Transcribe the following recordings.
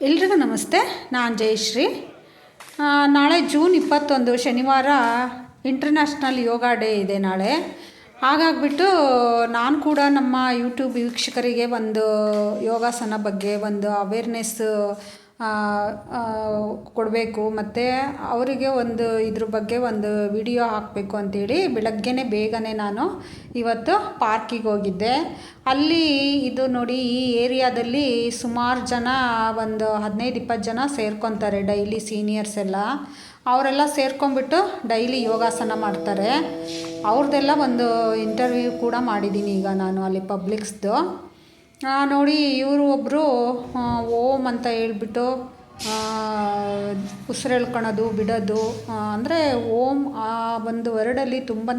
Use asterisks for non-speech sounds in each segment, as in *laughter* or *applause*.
ಎಲ್ರಿಗೂ ನಮಸ್ತೆ, ನಾನು ಜಯಶ್ರೀ. ನಾಳೆ ಜೂನ್ ಇಪ್ಪತ್ತೊಂದು ಶನಿವಾರ ಇಂಟರ್ನ್ಯಾಷನಲ್ ಯೋಗ ಡೇ ಇದೆ ನಾಳೆ. ಹಾಗಾಗ್ಬಿಟ್ಟು ನಾನು ಕೂಡ ನಮ್ಮ ಯೂಟ್ಯೂಬ್ ವೀಕ್ಷಕರಿಗೆ ಒಂದು ಯೋಗಾಸನ ಬಗ್ಗೆ ಒಂದು ಅವೇರ್ನೆಸ್ ಕೊಡಬೇಕು. ಮತ್ತು ಅವರಿಗೆ ಒಂದು ಇದ್ರ ಬಗ್ಗೆ ಒಂದು ವಿಡಿಯೋ ಹಾಕಬೇಕು ಅಂತೇಳಿ ಬೆಳಗ್ಗೆನೇ ಬೇಗನೆ ನಾನು ಇವತ್ತು ಪಾರ್ಕಿಗೆ ಹೋಗಿದ್ದೆ. ಅಲ್ಲಿ ಇದು ನೋಡಿ ಈ ಏರಿಯಾದಲ್ಲಿ ಸುಮಾರು ಜನ, ಒಂದು ಹದಿನೈದು ಇಪ್ಪತ್ತು ಜನ ಸೇರ್ಕೊತಾರೆ ಡೈಲಿ ಸೀನಿಯರ್ಸ್ ಎಲ್ಲ. ಅವರೆಲ್ಲ ಸೇರ್ಕೊಂಡ್ಬಿಟ್ಟು ಡೈಲಿ ಯೋಗಾಸನ ಮಾಡ್ತಾರೆ. ಅವ್ರದ್ದೆಲ್ಲ ಒಂದು ಇಂಟರ್ವ್ಯೂ ಕೂಡ ಮಾಡಿದ್ದೀನಿ ಈಗ ನಾನು ಅಲ್ಲಿ ಪಬ್ಲಿಕ್ಸ್ದು. ನೋಡಿ ಇವರು ಒಬ್ಬರು ಓಮ್ ಅಂತ ಹೇಳ್ಬಿಟ್ಟು ಉಸಿರೆಳ್ಕೊಳೋದು ಬಿಡೋದು ಅಂದರೆ ಓಮ್ ಆ ಒಂದು ವರ್ಡಲ್ಲಿ ತುಂಬಾ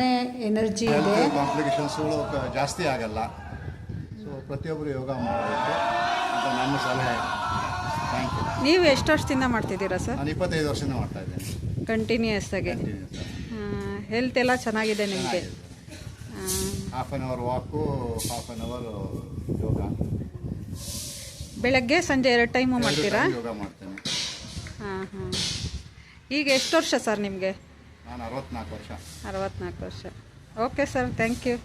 ಎನರ್ಜಿ ಇದೆ. ಕಾಂಪ್ಲಿಕೇಶನ್ಸ್ಗಳು ಜಾಸ್ತಿ ಆಗಲ್ಲ. ಸೊ ಪ್ರತಿಯೊಬ್ಬರು ಯೋಗ ಮಾಡಬೇಕು ಅಂತ ನನ್ನ ಸಲಹೆ. ಥ್ಯಾಂಕ್ ಯು ನೀವು ಎಷ್ಟು ವರ್ಷದಿಂದ ಮಾಡ್ತಿದ್ದೀರಾ ಸರ್? ನಾನು ಇಪ್ಪತ್ತೈದು ವರ್ಷದಿಂದ ಮಾಡ್ತಾ ಇದ್ದೇನೆ. ಕಂಟಿನ್ಯೂಯಸ್ ಆಗಿ. ಹೆಲ್ತ್ ಎಲ್ಲ ಚೆನ್ನಾಗಿದೆ ನಿಮಗೆ? Half an hour walk half an hour ಯೋಗ ಬೆಳಗ್ಗೆ ಸಂಜೆ ಎರಡು ಟೈಮು ಮಾಡ್ತೀರಾ? ಯೋಗ ಮಾಡ್ತೇನೆ. ಹಾಂ ಹಾಂ. ಈಗ ಎಷ್ಟು ವರ್ಷ ಸರ್ ನಿಮಗೆ? ನಾನು ಅರವತ್ನಾಲ್ಕು ವರ್ಷ. ಅರವತ್ನಾಲ್ಕು ವರ್ಷ. ಓಕೆ ಸರ್ ಥ್ಯಾಂಕ್ ಯು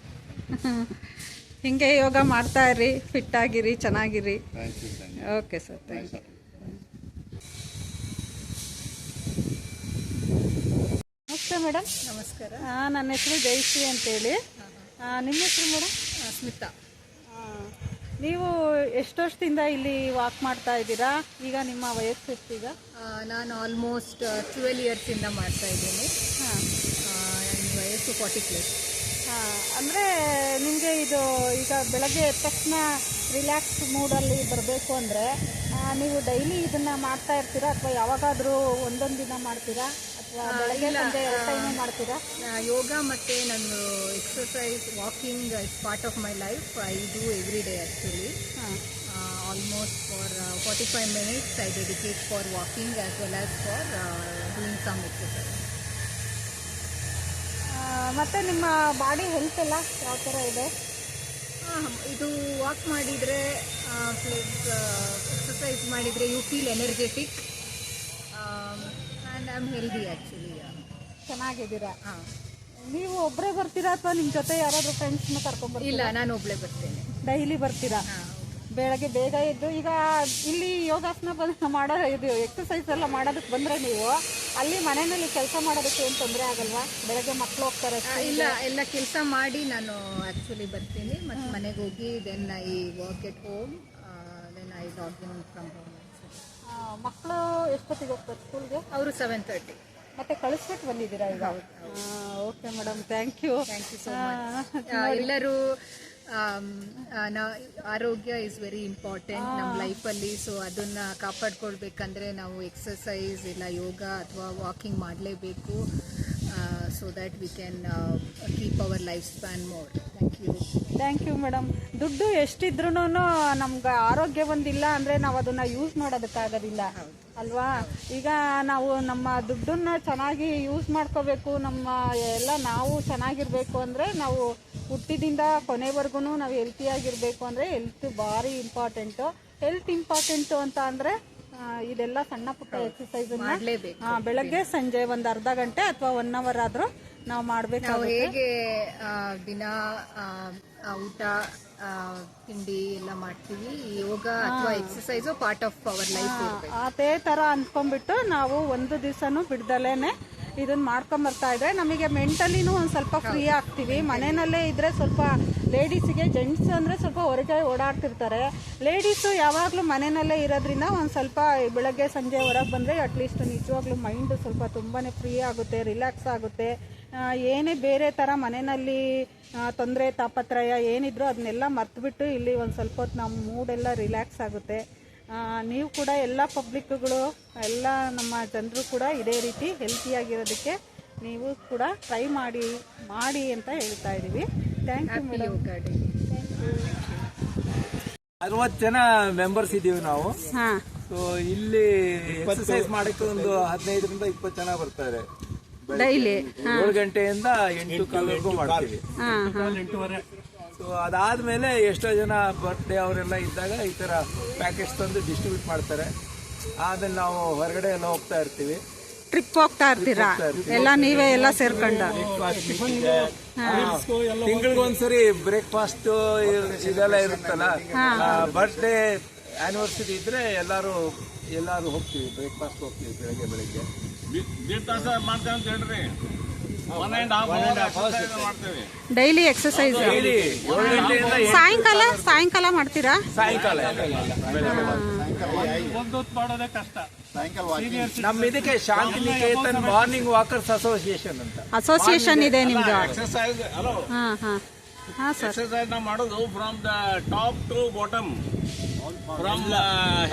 ಹೀಗೆ ಯೋಗ ಮಾಡ್ತಾ ಇರಿ ಫಿಟ್ ಆಗಿರಿ ಚೆನ್ನಾಗಿರಿ. Thank you thank you okay sir thank you ನಮಸ್ತೆ ಮೇಡಮ್ ನಮಸ್ಕಾರ. ನನ್ನ ಹೆಸರು ಜಯಶ್ರೀ ಅಂತೇಳಿ. ನಿಮ್ಮ ಹೆಸರು ಮೇಡಮ್? ಸ್ಮಿತಾ. ನೀವು ಎಷ್ಟು ವರ್ಷದಿಂದ ಇಲ್ಲಿ ವಾಕ್ ಮಾಡ್ತಾ ಇದ್ದೀರಾ? ಈಗ ನಿಮ್ಮ ವಯಸ್ಸು ಎಷ್ಟೀಗ ನಾನು ಆಲ್ಮೋಸ್ಟ್ ಟ್ವೆಲ್ ಇಯರ್ಸಿಂದ ಮಾಡ್ತಾ ಇದ್ದೀನಿ. ನನ್ನ ವಯಸ್ಸು ಫಾರ್ಟಿ ಪ್ಲಸ್ ಹಾಂ ಅಂದರೆ ನಿಮಗೆ ಇದು ಈಗ ಬೆಳಗ್ಗೆ ಎದ್ದ ತಕ್ಷಣ ರಿಲ್ಯಾಕ್ಸ್ ಮೂಡಲ್ಲಿ ಬರಬೇಕು ಅಂದರೆ ನೀವು ಡೈಲಿ ಇದನ್ನು ಮಾಡ್ತಾ ಇರ್ತೀರಾ ಅಥವಾ ಯಾವಾಗಾದರೂ ಒಂದೊಂದು ದಿನ ಮಾಡ್ತೀರಾ? ಯೋಗ ಮತ್ತು ನಾನು exercise walking is part of my life I do every day actually almost for forty five minutes I dedicate for walking as well as for doing some exercise ಮತ್ತು ನಿಮ್ಮ ಬಾಡಿ ಹೆಲ್ತ್ ಎಲ್ಲ ಯಾವ ಥರ ಇದೆ? ಇದು ವಾಕ್ ಮಾಡಿದರೆ plus exercise ಮಾಡಿದರೆ you feel energetic I healthy actually ಚೆನ್ನಾಗಿದ್ದೀರಾ? ಹಾಂ. ನೀವು ಒಬ್ಬರೇ ಬರ್ತೀರಾ ಅಥವಾ ನಿಮ್ಮ ಜೊತೆ ಯಾರಾದರೂ ಫ್ರೆಂಡ್ಸ್ನ ಕರ್ಕೊಂಡ್ಬರ್ತೀರಾ ಇಲ್ಲ ನಾನು ಒಬ್ಬಳೇ ಬರ್ತೇನೆ. ಡೈಲಿ ಬರ್ತೀರಾ? ಬೆಳಗ್ಗೆ ಬೇಗ ಎದ್ದು ಈಗ ಇಲ್ಲಿ ಯೋಗಾಸನ ಬಂದು *laughs* ಮಾಡೋ ಇದು ಎಕ್ಸಸೈಸ್ ಎಲ್ಲ ಮಾಡೋದಕ್ಕೆ ಬಂದರೆ ನೀವು ಅಲ್ಲಿ ಮನೆಯಲ್ಲಿ ಕೆಲಸ ಮಾಡೋದಕ್ಕೆ ಏನು ತೊಂದರೆ ಆಗಲ್ವಾ? ಬೆಳಗ್ಗೆ ಮಕ್ಕಳು ಹೋಗ್ತಾರೆ ಇಲ್ಲ ಎಲ್ಲ ಕೆಲಸ ಮಾಡಿ ನಾನು ಆ್ಯಕ್ಚುಲಿ ಬರ್ತೀನಿ. ಮತ್ತು ಮನೆಗೆ ಹೋಗಿ then I work at home then I in from home ಮಕ್ಕಳು ಎಷ್ಟೊತ್ತಿಗೆ ಹೋಗ್ತಾರೆ ಸ್ಕೂಲ್ಗೆ? ಅವರು ಸೆವೆನ್ ತರ್ಟಿ ಮತ್ತೆ ಕಳಿಸ್ಬಿಟ್ಟು ಬಂದಿದ್ದೀರಾ ಈಗ? Okay madam thank you thank you so much ಎಲ್ಲರೂ ಆರೋಗ್ಯ ಇಸ್ ವೆರಿ ಇಂಪಾರ್ಟೆಂಟ್ ನಮ್ಮ ಲೈಫಲ್ಲಿ ಸೊ ಅದನ್ನ ಕಾಪಾಡ್ಕೊಳ್ಬೇಕಂದ್ರೆ ನಾವು ಎಕ್ಸಸೈಸ್ ಇಲ್ಲ ಯೋಗ ಅಥವಾ ವಾಕಿಂಗ್ ಮಾಡಲೇಬೇಕು. So that we can keep our life span more thank you madam ದುಡ್ಡು ಎಷ್ಟಿದ್ರೂ ನಮ್ಗೆ ಆರೋಗ್ಯ ಒಂದಿಲ್ಲ ಅಂದರೆ ನಾವು ಅದನ್ನು ಯೂಸ್ ಮಾಡೋದಕ್ಕಾಗೋದಿಲ್ಲ. ಅಲ್ವಾ? ಈಗ ನಾವು ನಮ್ಮ ದುಡ್ಡನ್ನ ಚೆನ್ನಾಗಿ ಯೂಸ್ ಮಾಡ್ಕೋಬೇಕು, ನಮ್ಮ ಎಲ್ಲ ನಾವು ಚೆನ್ನಾಗಿರ್ಬೇಕು ಅಂದರೆ ನಾವು ಹುಟ್ಟಿದಿಂದ ಕೊನೆವರೆಗೂ ನಾವು ಹೆಲ್ತಿಯಾಗಿರಬೇಕು ಅಂದರೆ ಹೆಲ್ತ್ ಭಾರಿ ಇಂಪಾರ್ಟೆಂಟು ಹೆಲ್ತ್ ಇಂಪಾರ್ಟೆಂಟು ಅಂತ ಅಂದರೆ ಇದೆಲ್ಲ ಸಣ್ಣ ಪುಟ್ಟ ಎಕ್ಸಸೈಸ್ ಮಾಡಲೇಬೇಕು. ಬೆಳಗ್ಗೆ ಸಂಜೆ ಒಂದ್ ಅರ್ಧ ಗಂಟೆ ಅಥವಾ ಒನ್ ಅವರ್ ಆದ್ರೂ ನಾವು ಮಾಡ್ಬೇಕು ಹೇಗೆ ದಿನ ಊಟ ತಿಂಡಿ ಎಲ್ಲ ಮಾಡ್ತೀವಿ? ಯೋಗ ಅಥವಾ exercise part of our life ಅದೇ ತರ ಅಂದ್ಕೊಂಡ್ಬಿಟ್ಟು ನಾವು ಒಂದು ದಿವಸನೂ ಬಿಡ್ದಲೇನೆ ಇದನ್ನ ಮಾಡ್ಕೊಂಡ್ ಬರ್ತಾ ಇದ್ರೆ ನಮಗೆ ಮೆಂಟಲಿನೂ ಒಂದು ಸ್ವಲ್ಪ ಫ್ರೀ ಆಗ್ತೀವಿ. ಮನೆಯಲ್ಲೇ ಇದ್ರೆ ಸ್ವಲ್ಪ ಲೇಡೀಸಿಗೆ ಜೆಂಟ್ಸ್ ಅಂದರೆ ಸ್ವಲ್ಪ ಹೊರಗೆ ಓಡಾಡ್ತಿರ್ತಾರೆ. ಲೇಡೀಸು ಯಾವಾಗಲೂ ಮನೆಯಲ್ಲೇ ಇರೋದ್ರಿಂದ ಒಂದು ಸ್ವಲ್ಪ ಬೆಳಗ್ಗೆ ಸಂಜೆ ಹೊರಗೆ ಬಂದರೆ ಅಟ್ಲೀಸ್ಟ್ ನಿಜವಾಗ್ಲೂ ಮೈಂಡು ಸ್ವಲ್ಪ ತುಂಬಾ ಫ್ರೀ ಆಗುತ್ತೆ ರಿಲ್ಯಾಕ್ಸ್ ಆಗುತ್ತೆ. ಏನೇ ಬೇರೆ ಥರ ಮನೆಯಲ್ಲಿ ತೊಂದರೆ ತಾಪತ್ರಯ ಏನಿದ್ರು ಅದನ್ನೆಲ್ಲ ಮರ್ತ್ಬಿಟ್ಟು ಇಲ್ಲಿ ಒಂದು ಸ್ವಲ್ಪ ಹೊತ್ತು ನಮ್ಮ ಮೂಡೆಲ್ಲ ರಿಲ್ಯಾಕ್ಸ್ ಆಗುತ್ತೆ. ನೀವು ಕೂಡ ಎಲ್ಲ ಪಬ್ಲಿಕ್ಗಳು ಎಲ್ಲ ನಮ್ಮ ಜನರು ಕೂಡ ಇದೇ ರೀತಿ ಹೆಲ್ತಿಯಾಗಿರೋದಕ್ಕೆ ನೀವು ಕೂಡ ಟ್ರೈ ಮಾಡಿ ಮಾಡಿ ಅಂತ ಹೇಳ್ತಾ ಇದ್ದೀವಿ ಥ್ಯಾಂಕ್ ಯು ಮೇಡಮ್ ಅರವತ್ತು ಜನ ಮೆಂಬರ್ಸ್ ಇದ್ದೀವಿ ನಾವು. ಹಾಂ. ಸೊ ಇಲ್ಲಿ ಎಕ್ಸರ್ಸೈಸ್ ಮಾಡಕ್ಕೆ ಒಂದು ಹದಿನೈದರಿಂದ ಇಪ್ಪತ್ತು ಜನ ಬರ್ತಾರೆ. ಡೈಲಿ ಏಳು ಗಂಟೆಯಿಂದ ಎಂಟು ಕಾಲವರೆಗೂ ಮಾಡ್ತೀವಿ. ಸೊ ಅದಾದಮೇಲೆ ಎಷ್ಟೋ ಜನ ಬರ್ತ್ಡೇ ಅವರೆಲ್ಲ ಇದ್ದಾಗ ಈ ತರ ಪ್ಯಾಕೇಜ್ ತಂದು ಡಿಸ್ಟ್ರಿಬ್ಯೂಟ್ ಮಾಡ್ತಾರೆ. ಆಮೇಲೆ ನಾವು ಹೊರಗಡೆ ಎಲ್ಲ ಹೋಗ್ತಾ ಇರ್ತೀವಿ. ಟ್ರಿಪ್ ಹೋಗ್ತಾ ಇರ್ತೀರಾ? ಎಲ್ಲ ನೀವೇ ಎಲ್ಲ ಸೇರ್ಕೊಂಡ? ತಿಂಗಳಿಗೊಂದ್ಸರಿ ಬ್ರೇಕ್ಫಾಸ್ಟ್ ಇದೆಲ್ಲ ಇರುತ್ತಲ್ಲ? ಬರ್ತ್ಡೇ ಆನಿವರ್ಸರಿ ಇದ್ರೆ ಎಲ್ಲರೂ ಎಲ್ಲಾರು ಹೋಗ್ತೀವಿ. ಬ್ರೇಕ್ಫಾಸ್ಟ್ ಹೋಗ್ತೀವಿ ಬೆಳಗ್ಗೆ ಬೆಳಿಗ್ಗೆ. ಡೈಲಿ ಎಕ್ಸಸೈಸ್ ಸಾಯಂಕಾಲ ಸಾಯಂಕಾಲ ಮಾಡ್ತೀರಾ? ಸಾಯಂಕಾಲ. ಮಾಡೋದೇ ಕಷ್ಟ. ನಮ್ಮ ಇದಕ್ಕೆ Shanti Niketan morning walkers association ಅಂತ. ಅಸೋಸಿಯೇಷನ್ ಇದೆ ನಿಮ್ದು. ಎಕ್ಸರ್ಸೈಸ್ ಹಲೋ ಹಾ ಹಾ. ಹಾ ಸರ್ ಎಕ್ಸರ್ಸೈಸ್ ನಾವು ಮಾಡೋದು from the top to bottom from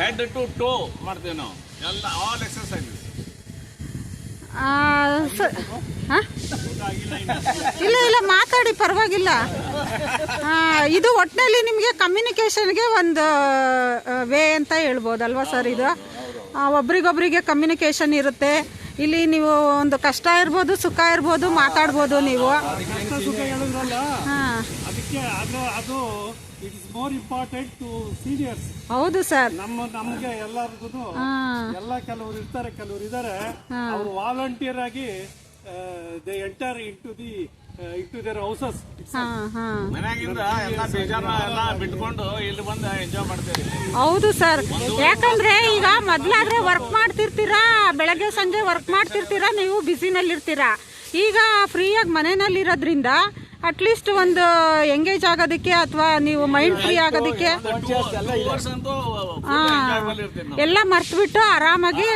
head to toe ಮಾಡ್ತೇವೆ ನಾವು. ಎಲ್ಲ ಆಲ್ ಎಕ್ಸರ್ಸೈಸಸ್ ಇಲ್ಲ ಇಲ್ಲ ಮಾತಾಡಿ ಪರವಾಗಿಲ್ಲ. ಇದು ಒಟ್ಟಿನಲ್ಲಿ ನಿಮಗೆ ಕಮ್ಯುನಿಕೇಷನ್ಗೆ ಒಂದು ವೇ ಅಂತ ಹೇಳ್ಬೋದಲ್ವಾ ಸರ್ ಇದು? ಒಬ್ರಿಗೊಬ್ರಿಗೆ ಕಮ್ಯುನಿಕೇಷನ್ ಇರುತ್ತೆ. ಇಲ್ಲಿ ನೀವು ಒಂದು ಕಷ್ಟ ಇರ್ಬೋದು ಸುಖ ಇರ್ಬೋದು ಮಾತಾಡ್ಬೋದು ನೀವು. ಹಾಂ. ಅದಕ್ಕೆ ಅದು ಅದು it is more important to seniors ಹೌದು ಸರ್. ನಮ್ಮ ನಮಗೆ ಎಲ್ಲರಿಗೂ ಎಲ್ಲ ಕೆಲವರು ಇರ್ತಾರೆ ಕೆಲವರು ಇದ್ದಾರೆ ಅವರು ವಾಲಂಟಿಯರ್ ಆಗಿ they enter into the into their houses ಹಾಂ ಹಾಂ. ಮನ್ಯಾಗಿಂದ ಎಲ್ಲ ಬೇಜಾರ ಎಲ್ಲ ಬಿಟ್ಕೊಂಡು ಇಲ್ಲಿ ಬಂದು ಎಂಜಾಯ್ ಮಾಡ್ತೀವಿ ಹೌದು ಸರ್. ಯಾಕಂದ್ರೆ ಈಗ ಮೊದ್ಲಾದ್ರೆ ವರ್ಕ್ ಮಾಡ್ತಿರ್ತೀರಾ? ಬೆಳಗ್ಗೆ ಸಂಜೆ ವರ್ಕ್ ಮಾಡ್ತಿರ್ತೀರಾ? ನೀವು ಬ್ಯುಸಿನಲ್ಲಿರ್ತೀರಾ ಈಗ ಫ್ರೀಯಾಗಿ ಮನೆಯಲ್ಲಿರೋದ್ರಿಂದ ಅಟ್ಲೀಸ್ಟ್ ಒಂದು ಎಂಗೇಜ್ ಆಗೋದಕ್ಕೆ ಅಥವಾ ನೀವು ಮೈಂಡ್ ಫ್ರೀ ಆಗೋದಕ್ಕೆ ಎಲ್ಲ ಮರ್ತು ಬಿಟ್ಟು ಎಲ್ಲ ಮರ್ತ್ಬಿಟ್ಟು ಆರಾಮಾಗಿ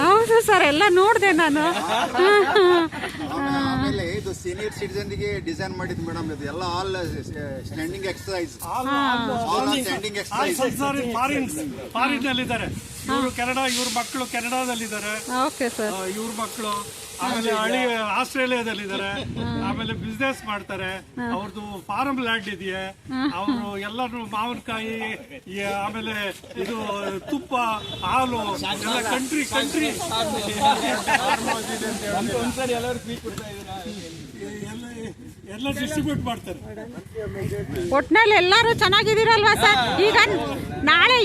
ಹೌದು ಸರ್ ಎಲ್ಲ ನೋಡಿದೆ ನಾನು. ಆಮೇಲೆ ಇದು ಸೀನಿಯರ್ ಸಿಟಿಸನ್ಗೆ ಡಿಸೈನ್ ಮಾಡಿದ್ ಮೇಡಮ್ ಇದು ಎಲ್ಲ all standing exercise all standing exercise foreigns foreign ನಲ್ಲಿದ್ದಾರೆ. ಇವರು ಕೆನಡಾ ಇವ್ರ ಮಕ್ಕಳು ಕೆನಡಾದಲ್ಲಿದ್ದಾರೆ. Okay sir. ಇವ್ರ ಮಕ್ಕಳು ಆಮೇಲೆ ಆಸ್ಟ್ರೇಲಿಯಾದಲ್ಲಿ ಆಸ್ಟ್ರೇಲಿಯಾದಲ್ಲಿದ್ದಾರೆ. ಆಮೇಲೆ ಬಿಸ್ನೆಸ್ ಮಾಡ್ತಾರೆ. ಅವ್ರದ್ದು ಫಾರಂ ಲ್ಯಾಂಡ್ ಇದೆಯೇ? ಅವರು ಎಲ್ಲರೂ ಮಾವಿನಕಾಯಿ ಆಮೇಲೆ ಇದು ತುಪ್ಪ ಹಾಲು ಎಲ್ಲ ಕಂಟ್ರಿ ಕಂಟ್ರಿ ಎಲ್ಲ ಡಿಸ್ಟ್ರಿಬ್ಯೂಟ್ ಮಾಡ್ತಾರೆ. ಒಟ್ನಲ್ಲಿ ಎಲ್ಲರೂ ಚೆನ್ನಾಗಿದ್ದೀರಲ್ವಾ ಸರ್? ಈಗ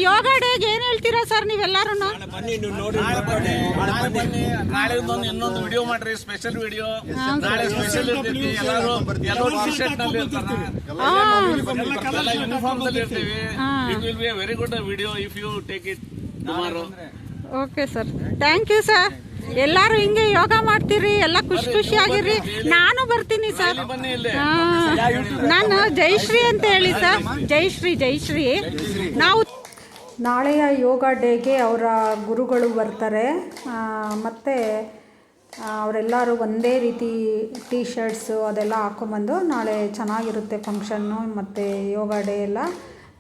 ಯೋಗ ಡೇಗೆ ಏನ್ ಹೇಳ್ತೀರಾ ಸರ್ ನೀವೆಲ್ಲಾರು ಬನ್ನಿ ನೀವು ನೋಡಿ ನಾಳೆ ಬನ್ನಿ. ನಾಳೆ ಒಂದು ಇನ್ನೊಂದು ವಿಡಿಯೋ ಮಾಡ್ರಿ ಸ್ಪೆಷಲ್ ವಿಡಿಯೋ ನಾಳೆ ಸ್ಪೆಷಲ್ ಇರ್ತೈತಿ ಎಲ್ಲರೂ ಎಲ್ಲರೂ ಟಿ ಶರ್ಟ್ನಲ್ಲಿ ಇರ್ತಾರೆ. ಎಲ್ಲ ಯೂನಿಫಾರ್ಮ್ ಅಲ್ಲಿ ಇರ್ತೀವಿ. It will be a very good video if you take it tomorrow okay sir thank you sir ಎಲ್ಲರೂ ಹಿಂಗೆ ಯೋಗ ಮಾಡ್ತೀರಿ ಎಲ್ಲ ಖುಷಿ ಖುಷಿಯಾಗಿರಿ ನಾನು ಬರ್ತೀನಿ ಸರ್. ನಾನು ಜೈಶ್ರೀ ಅಂತ ಹೇಳಿ ಸರ್ ಜೈಶ್ರೀ ಜೈಶ್ರೀ ನಾವು ನಾಳೆಯ ಯೋಗ ಡೇಗೆ ಅವರ ಗುರುಗಳು ಬರ್ತಾರೆ. ಮತ್ತು ಅವರೆಲ್ಲರೂ ಒಂದೇ ರೀತಿ ಟೀ ಶರ್ಟ್ಸು ಅದೆಲ್ಲ ಹಾಕೊಂಬಂದು ನಾಳೆ ಚೆನ್ನಾಗಿರುತ್ತೆ ಫಂಕ್ಷನ್ನು ಮತ್ತು ಯೋಗ ಡೇ ಎಲ್ಲ.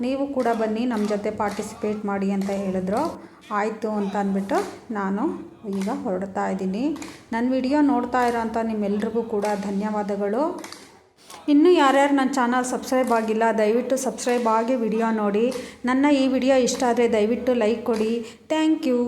ನೀವು ಕೂಡ ಬನ್ನಿ ನಮ್ಮ ಜೊತೆ ಪಾರ್ಟಿಸಿಪೇಟ್ ಮಾಡಿ ಅಂತ ಹೇಳಿದ್ರು. ಆಯಿತು ಅಂತ ಅಂದ್ಬಿಟ್ಟು ನಾನು ಈಗ ಹೊರಡ್ತಾ ಇದ್ದೀನಿ. ನನ್ನ ವಿಡಿಯೋ ನೋಡ್ತಾ ಇರೋಂಥ ನಿಮ್ಮೆಲ್ರಿಗೂ ಕೂಡ ಧನ್ಯವಾದಗಳು. ಇನ್ನೂ ಯಾರ್ಯಾರು ನನ್ನ ಚಾನಲ್ ಸಬ್ಸ್ಕ್ರೈಬ್ ಆಗಿಲ್ಲ, ದಯವಿಟ್ಟು ಸಬ್ಸ್ಕ್ರೈಬ್ ಆಗಿ ವಿಡಿಯೋ ನೋಡಿ. ನನ್ನ ಈ ವಿಡಿಯೋ ಇಷ್ಟ ಆದರೆ ದಯವಿಟ್ಟು ಲೈಕ್ ಕೊಡಿ. Thank you.